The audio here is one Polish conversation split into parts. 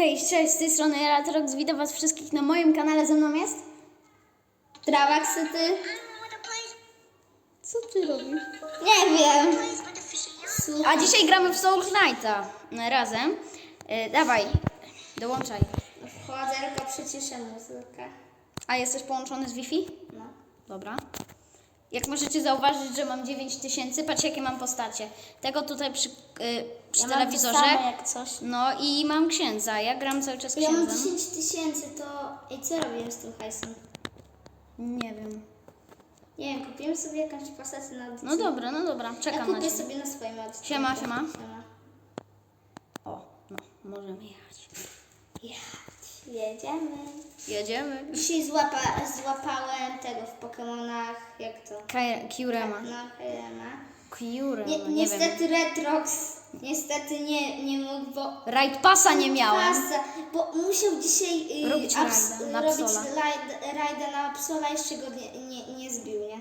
Hej, cześć, z tej strony Eratrox, witam was wszystkich na moim kanale, ze mną jest... Trawaksy, ty? Co ty robisz? Nie wiem. A dzisiaj gramy w Soul Knighta razem. E, dawaj, dołączaj. Wchodzę, tylko przyciszę muzykę. A jesteś połączony z Wi-Fi? No. Dobra. Jak możecie zauważyć, że mam 9000, patrz jakie mam postacie. Tego tutaj przy, y, przy Ja telewizorze. Mam to samo jak coś. No i mam księdza, ja gram cały czas Ja mam księdzem. 10 tysięcy, to... Ej, co robiłem z tym hajsem? Nie wiem. Nie wiem, kupiłem sobie jakąś postać na. No dobra, no dobra, Ja czekam na kupię ciebie. sobie na swoim odcinku. Siema, siema. O, no, możemy jechać. Jadź, jedziemy. Jedziemy. Dzisiaj złapa, złapałem tego w Pokemonach, jak to? Kaj- Kiurema. No. Kiurema, Nie, wiem. niestety Retrox niestety nie, nie mógł, bo Raid pasa nie miałem. Pasa, bo musiał dzisiaj y, Robić abs- rajda na robić psola. rajda na psola, jeszcze go nie, nie, nie zbił, nie?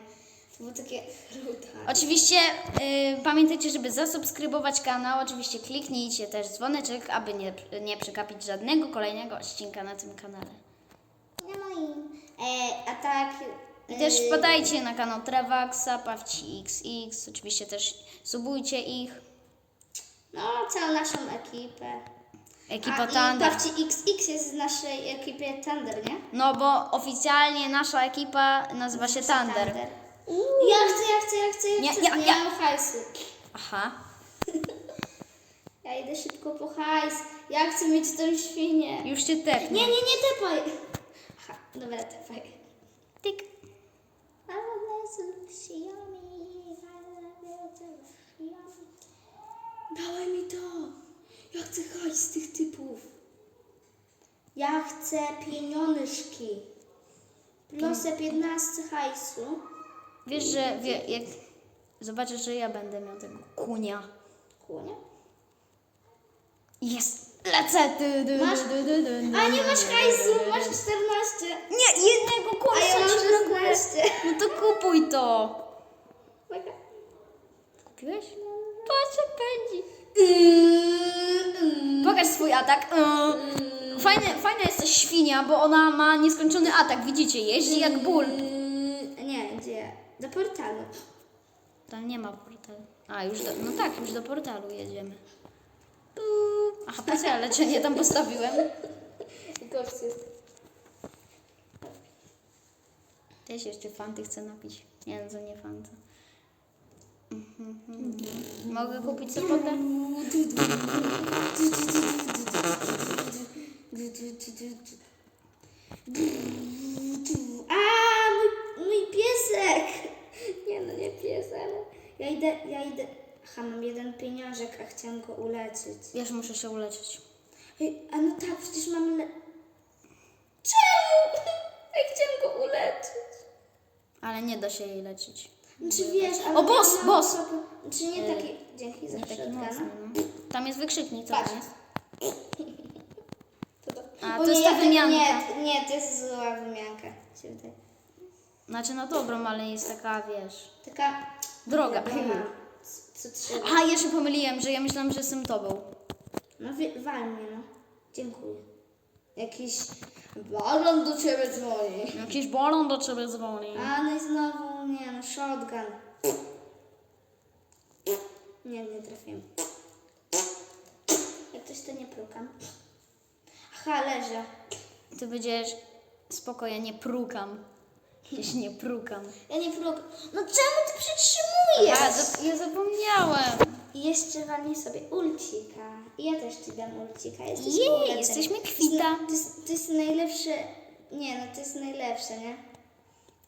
To było takie ruda. Oczywiście y, pamiętajcie, żeby zasubskrybować kanał. Oczywiście kliknijcie też dzwoneczek, aby nie, nie przegapić żadnego kolejnego odcinka na tym kanale. No i, e, a tak... I też y, wpadajcie na kanał Travaxa, Pawci XX, oczywiście też subujcie ich. No, całą naszą ekipę. Ekipa a, Thunder. I Pawci XX jest w naszej ekipie Thunder, nie? No bo oficjalnie nasza ekipa nazywa się Thunder. Ja chcę, ja chcę, ja chcę, ja Nie, chcę. ja- nie ja- mam hajsu. Aha. Ja idę szybko po hajs. Ja chcę mieć tą świnię. Już cię tepnie. Nie, nie, nie tepaj. Aha, dobra, tepaj. Tyk. I love you, Xiaomi. I love you, Xiaomi. Dawaj mi to. Ja chcę hajs z tych typów. Ja chcę pieniążki. Proszę 15 hajsu. Wiesz, że wie, jak zobaczysz, że ja będę miał tego kunia. Kłonie. Jest! Lecę! Du, du, Masz- du, du, du, du. A nie masz hajsu, masz 14. Nie, jednego A kunia ja mam ci brakuje. 16. No to kupuj to. Kupiłeś? Patrz jak pędzi. Pokaż swój atak. Yy. Fajne, fajna jest ta świnia, bo ona ma nieskończony atak. Widzicie, jeździ jak ból. Yy, Nie, gdzie? Do portalu. Tam nie ma portalu. A, już do, no tak, już do portalu jedziemy. Aha, po co ja leczenie tam postawiłem? Gość jest. Się jeszcze fanty chcę napić. Nie no, to nie fanta. Mhm, mhm. Mogę kupić sobie potem? A, mój, mój piesek! Nie no, nie piesek, ale ja idę, ja idę. Aha, mam jeden pieniążek, a chciałam go uleczyć. Wiesz, muszę się uleczyć. Ej, a no tak, przecież mam le... Czemu? Ja chciałam go uleczyć. Ale nie da się jej leczyć. Czy wiesz, ale... O, boss, ja boss! sobie- Czy nie taki... Dzięki za Nie taki shotguna. mocny, no. Tam jest wykrzyknik, co Patrz. to jest? To. A, Bo to jest nie, ta wymianka. Nie, nie, to jest zła wymianka. się wydaje. Znaczy, no dobrą, ale jest taka, wiesz, Taka... droga. wiadoma, Co trzeba. A, ja się pomyliłem, że ja myślałam, że jestem tobą. No wal mnie, no. Dziękuję. Jakiś balon do ciebie dzwoni. Jakiś balon do ciebie dzwoni. A no i znowu, nie no, shotgun. Nie, nie trafiłem. Jak coś to nie prukam. Aha, leżę. Ty będziesz... Spoko, ja nie prukam. Ja się nie prukam. Ja nie prukam. No czemu ty przytrzymujesz? Ja, za, ja zapomniałem. Jeszcze walnij sobie ulcika. I ja też ci dam ulcika. Jesteś Jej, jesteśmy kwita. To jest, to jest najlepsze... Nie no, to jest najlepsze, nie?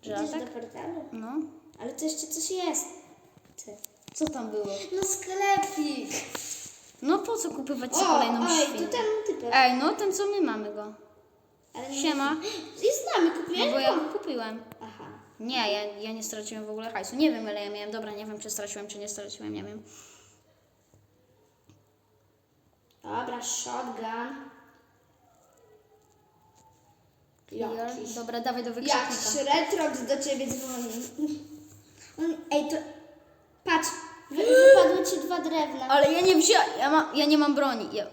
Że Idziesz tak? do portalu? No. Ale to jeszcze coś jest. Ty. Co tam było? No sklepik. No po co kupować kolejną świnię? tu ten typek. Ej, no ten co my mamy go. Ale Siema. Jest z nami, No kupiłeś bo ja kupiłem. Aha. Nie, ja, ja nie straciłem w ogóle hajsu. Nie wiem ile ja miałem. Dobra, nie wiem czy straciłem, czy nie straciłem, nie wiem. Dobra, shotgun. Jakiś. Dobra, dawaj do Jakiś wykrzyknika. retrox do ciebie dzwoni. On- Ej, to... Patrz, wy- wypadły ci dwa drewna. Ale ja nie wziąłem, ja, ma, ja nie mam broni. Ja,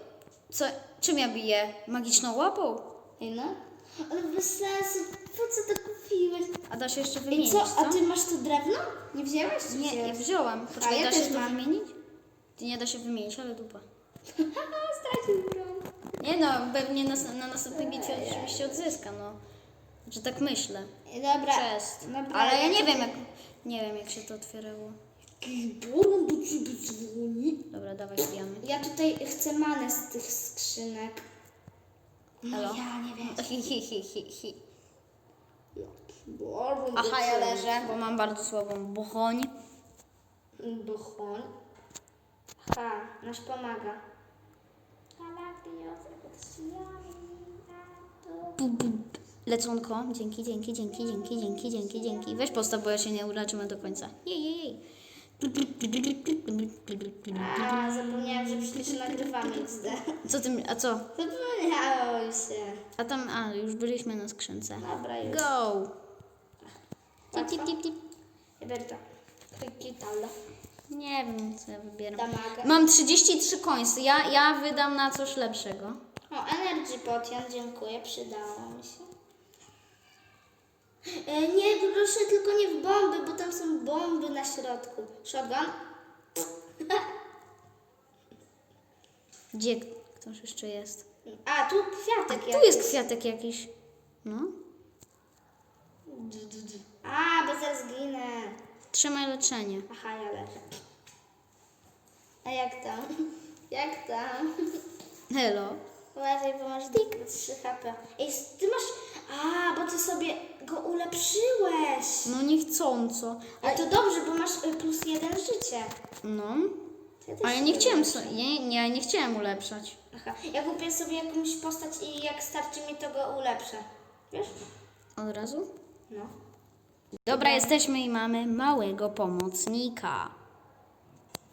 co? czym ja biję? Magiczną łapą? Ej, no. Ale bez sensu, po co to kupiłeś? A da się jeszcze I wymienić, co, co? a ty masz to drewno? Nie wziąłeś? czy Nie, nie wziąłeś? wziąłem. Poczekaj, ja da też się to mam. wymienić? Ty nie da się wymienić, ale dupa. Stracił broń. Nie no, pewnie na, na następnej bitwie oczywiście odzyska, no. Znaczy tak myślę. Ej, Dobra. Chest. Dobra, Ale ja nie wiem jak, nie wiem jak się to otwierało. Borum do ciebie dzwoni. Dobra, dawaj wbijamy. Ja tutaj chcę manę z tych skrzynek. Halo? ja nie wiem. Hi, hi, hi, hi, hi. Borum Aha, ja leżę, bo mam bardzo słabą bochoń. Duchon. Ha, nasz pomaga. Bu, dzięki, dzięki, dzięki, dzięki, dzięki, dzięki, dzięki. Weź postaw, bo ja się nie uleczymy do końca. Jej, jej, jej. A, zapomniałam, że przecież nagrywamy XD. Co tym, a co? Zapomniało się. A tam, a, już byliśmy na skrzynce. Dobra, już. Go! Tip, tip, tip, tip. Klikitala. Nie wiem, co ja wybieram. Damaga. Mam 33 końsy. Ja, ja wydam na coś lepszego. O, Energy Potion, dziękuję, przydało mi się. E, nie, proszę tylko nie w bomby, bo tam są bomby na środku. Shotgun? Gdzie ktoś jeszcze jest? A, tu kwiatek Tu jest kwiatek jakiś. No. A, bo zaraz zginę. Trzymaj leczenie. Aha, ja leżę. A jak tam? Jak tam? Hello. Uważaj, bo masz tylko 3 HP. Ej, ty masz... A, bo ty sobie go ulepszyłeś. No niechcąco. Ale to dobrze, bo masz y, plus jeden życie. No. Ja też Ale nie sobie chciałem, so, nie, nie, nie chciałem ulepszać. Aha, ja kupię sobie jakąś postać i jak starczy mi, to go ulepszę. Wiesz? Od razu? No. Dobra, jesteśmy i mamy małego pomocnika.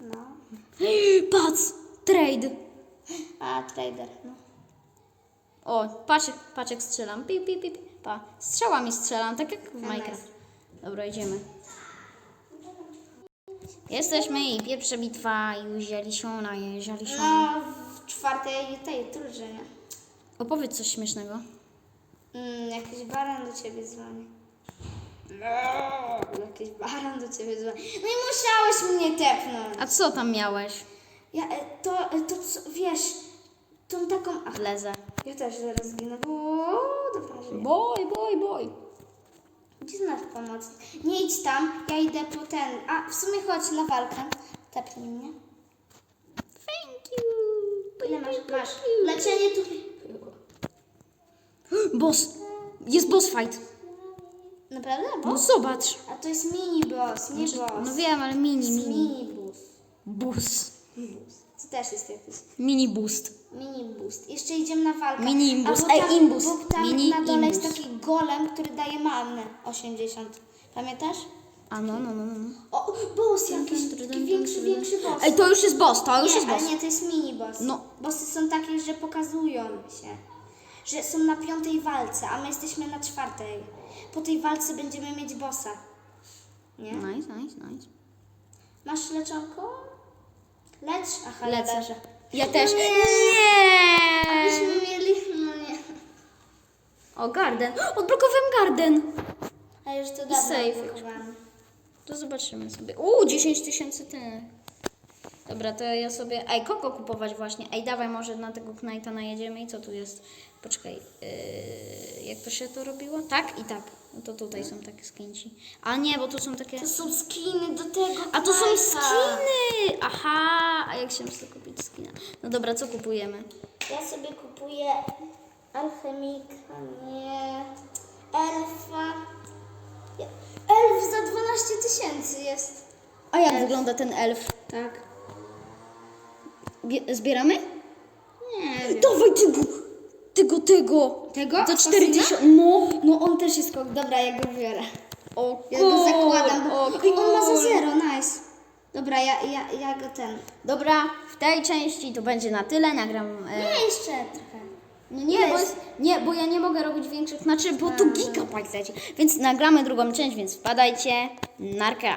No. Patrz! Trade! A, trader, no. O, patrz jak strzelam. Pi, pi, pi, pi. Pa. Strzałami strzelam, tak jak w A, Minecraft. Dobra, idziemy. Jesteśmy i pierwsza bitwa i najeżdżali się. No, w czwartej tej drużynie. Opowiedz coś śmiesznego. Mm, jakiś baran do ciebie dzwoni. No, jakiś baran do ciebie dzwoni. No i musiałeś mnie tepnąć. A co tam miałeś? Ja, e, to, e, to co, wiesz, tą taką... Ach, Lezę. ja też zaraz zginę. O, dobra, żyję. Boj, boj, boj. Gdzie znasz pomoc? Nie idź tam, ja idę po ten. A, w sumie chodź na walkę. Tepnij mnie. Thank you. Ile masz? Masz. Leczenie tu... Boss. Jest boss fight. Naprawdę? No Boss? zobacz. A to jest mini boss, nie boss. No wiem, ale mini, mini. mini boss. Boost. To też jest jakiś Mini boost. mini boost. Jeszcze idziemy na walkę. Mini imbus. Albo Ej, tam- imbus. Bo tam Mini na dole jest imbus. taki golem, który daje mannę 80. Pamiętasz? A no, no, no, no. O, boss jakiś, taki większy, większy boss. Ej, to już jest boss, to już nie, jest boss. ale nie, to jest mini boss. No. Bossy są takie, że pokazują się, że są na piątej walce, a my jesteśmy na czwartej. Po tej walce będziemy mieć bossa. Nie? Nice, nice, nice. Masz leczonko? Lecz? Aha, Lecę. ja też. Nie. Myśmy mieli... No nie. O, garden. Odblokowałem garden. A już to dawno Safe. odblokowałam. To zobaczymy sobie. Uuu, 10 tysięcy ty. Dobra, to ja sobie... Ej, kogo kupować właśnie? Ej, dawaj może na tego Knighta najedziemy i co tu jest? Poczekaj, yy, jak to się to robiło? Tak i tak. No to tutaj są takie skinci. A nie, bo tu są takie... To są skiny do tego A to są skiny! Aha, a jak się muszę kupić skina? No dobra, co kupujemy? Ja sobie kupuję alchemika, nie... Elfa. Elf za 12 tysięcy jest. A jak wygląda ten elf? Tak. Bie- zbieramy? Nie wiem. Dawaj tego! Tego, tego! Tego? Za? 4000. No! No on też jest kok. Dobra, ja go biorę. O, Ja go zakładam. Bo... O, on ma za zero, nice. Dobra, ja, ja, ja go ten. Dobra, w tej części to będzie na tyle. Nagram. E, Nie, jeszcze trochę. no nie, bo jest, nie, bo ja nie mogę robić większych. Znaczy, bo gigabyte leci. Więc nagramy drugą część, więc wpadajcie. Narka.